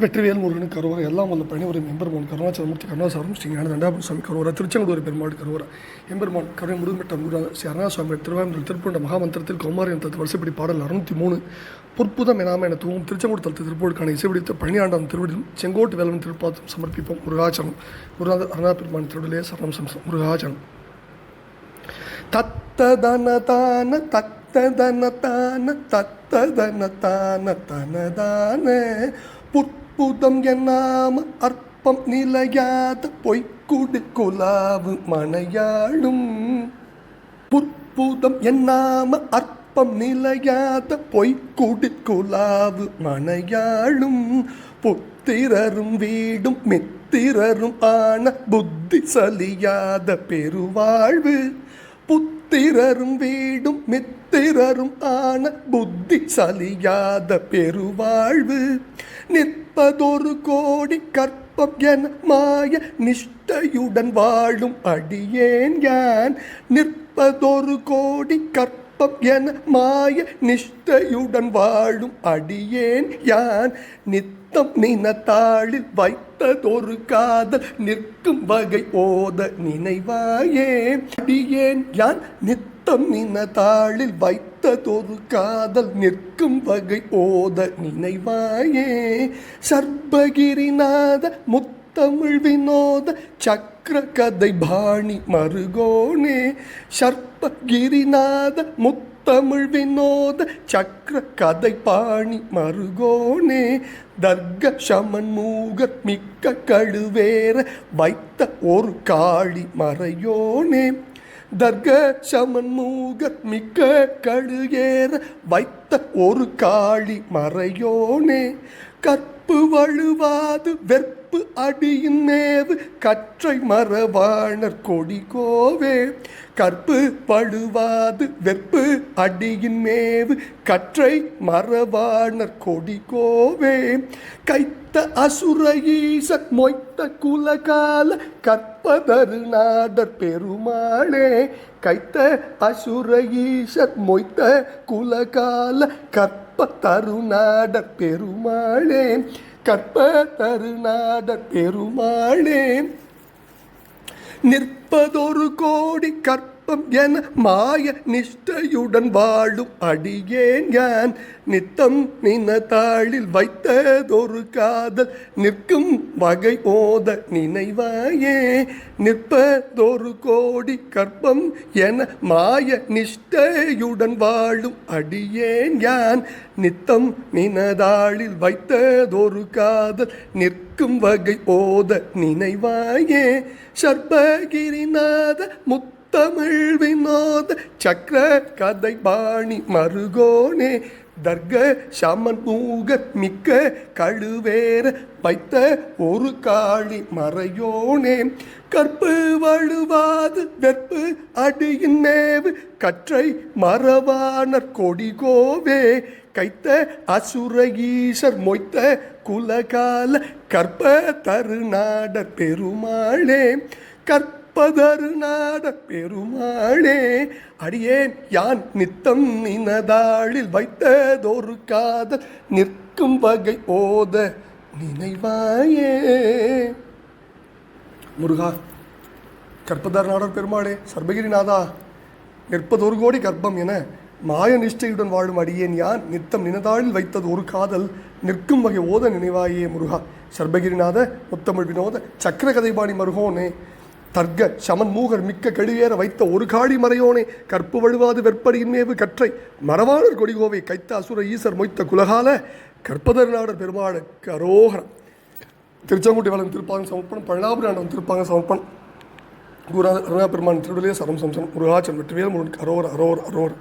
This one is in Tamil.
வெற்றிவேல் முருகன் கருவறை எல்லாம் வல்ல பணிவுரை எம்பெருமான் கருணாச்சலமூர்த்தி கருணாசாரம் ஸ்ரீ ஞானதண்டாபுரம் சுவாமி கருவறை திருச்செங்கோடு பெருமாள் கருவறை எம்பெருமான் கருணை முருகமிட்ட முருகன் ஸ்ரீ அருணாசுவாமி திருவாரூர் திருப்பூண்ட மகாமந்திரத்தில் கௌமாரி தத்து வருஷப்படி பாடல் அறுநூத்தி மூணு பொற்புதம் எனாம என தூவும் திருச்செங்கோடு தளத்து திருப்பூருக்கான இசைபிடித்த பழனியாண்டாம் திருவிடிலும் செங்கோட்டு வேலவன் திருப்பாதம் சமர்ப்பிப்போம். முருகாச்சரம் முருகா அருணா பெருமான் திருவிலே சரணம் சம்சம் முருகாச்சலம் தத்ததனதான தத்ததனதான தனதான புற்புதம் என்னாம அற்பம் நிலையாத. பொய்க்குடு குலாவு மனையாளும் புற்புதம் என்னாம அற்பம் நிலையாத. பொய்க்குடு குலாவு மனையாளும் புத்திரரும் வீடும் மித்திரரும் ஆன புத்தி சலியாத பெருவாழ்வு புத்திரரும் வீடும் மித்திரரும் ஆன புத்தி சலியாத பெருவாழ்வு. நிற்பதொரு கோடி கற்பம் என மாய நிஷ்டையுடன் வாழும் அடியேன் யான். நிற்பதொரு கோடி கற்ப கற்பம் என மாய நிஷ்டையுடன் வாழும் அடியேன் யான். நித்தம் நினத்தாளில் வைத்ததொரு காதல் நிற்கும் வகை ஓத நினைவாயே. அடியேன் யான் நித்தம் நினத்தாளில் வைத்ததொரு காதல் நிற்கும் வகை ஓத நினைவாயே. சர்பகிரிநாத முத்த தமிழ் வினோத சக்கர கதை பாணி மருகோனே. சர்பகிரிநாத முத்தமிழ் வினோத சக்கர கதை பாணி மருகோனே. தர்க சமன்மூக மிக்க கழுவேற வைத்த ஒரு காளி மறையோனே. தர்க சமன் மிக்க கழுகேற வைத்த ஒரு காளி மறையோனே. கற்பு வழுவாது வெற்பு அடியின் நேவு கற்றை மரவாணர் கொடி கோவே. கற்பு பழுவாது வெற்பு அடியின் மேவு கற்றை மரவாணர் கொடி கோவே. கைத்த அசுர ஈசன் மொய்த்த குலகால கற்பதரு நாடர் பெருமாளே கைத்த அசுர ஈசன் மொய்த்த குலகால கற்ப தருநாடர் பெருமாளே கற்ப தருநாடர் பெருமாளே. நிற்பதொரு கோடி கற்ப கற்பம் என மாய நிஷ்டையுடன் வாழும் அடியேன் யான். நித்தம் நினத்தாளில் வைத்ததொரு காதல் நிற்கும் வகை ஓத நினைவாயே. நிற்பதொரு கோடி கற்பம் என மாய நிஷ்டையுடன் வாழும் அடியேன் யான். நித்தம் நினதாளில் வைத்ததொரு காதல் நிற்கும் வகை ஓத நினைவாயே. சர்பகிரிநாத முத்து தமிழ் வினோத சக்கர கதை பாணி மருகோனே தர்க சமன் மூக மிக்க கழுவேற வைத்த ஒரு காளி மறையோனே. கற்பு வழுவாது வெற்பு அடியின் மேவு கற்றை மறவானர் கொடிகோவே. கைத்த அசுர ஈசர் மொய்த்த குலகால கற்ப தருநாடர் பெருமாளே. கற்ப நாட பெருமாளே அடியேன் யான் நித்தம் நினதாளில் வைத்ததொரு காதல் நிற்கும் வகை ஓத நினைவாயே. முருகா கற்பதர் நாடர் பெருமாளே சர்பகிரிநாதா நிற்பதொரு கோடி கர்ப்பம் என மாய நிஷ்டையுடன் வாழும் அடியேன் யான் நித்தம் நினதாளில் வைத்தது ஒரு காதல் நிற்கும் வகை ஓத நினைவாயே முருகா. சர்பகிரிநாத முத்தமிழ் வினோத சக்கர கதைபாணி மருகோனே தர்க்க சமன் மூகர் மிக்க கழியேற வைத்த ஒரு காடி மறையோனே கற்பு வழுவாது வெற்படியின் மேவு கற்றை. மரவாளர் கொடிகோவை கைத்த அசுர ஈசர் மொய்த்த குலகால கற்பதர் நாடர் பெருமாளுக்கு அரோகரம். திருச்செங்குட்டி வளம் திருப்பாங்க சமர்ப்பணம் பழனாபுரி ஆண்டவன் திருப்பாங்க சமர்ப்பணம். குருநாத அருணா பெருமான் திருவிலே சரம் சம்சனம் முருகாச்சன் வெற்றிவேல் முருகன் அரோர் அரோர் அரோர்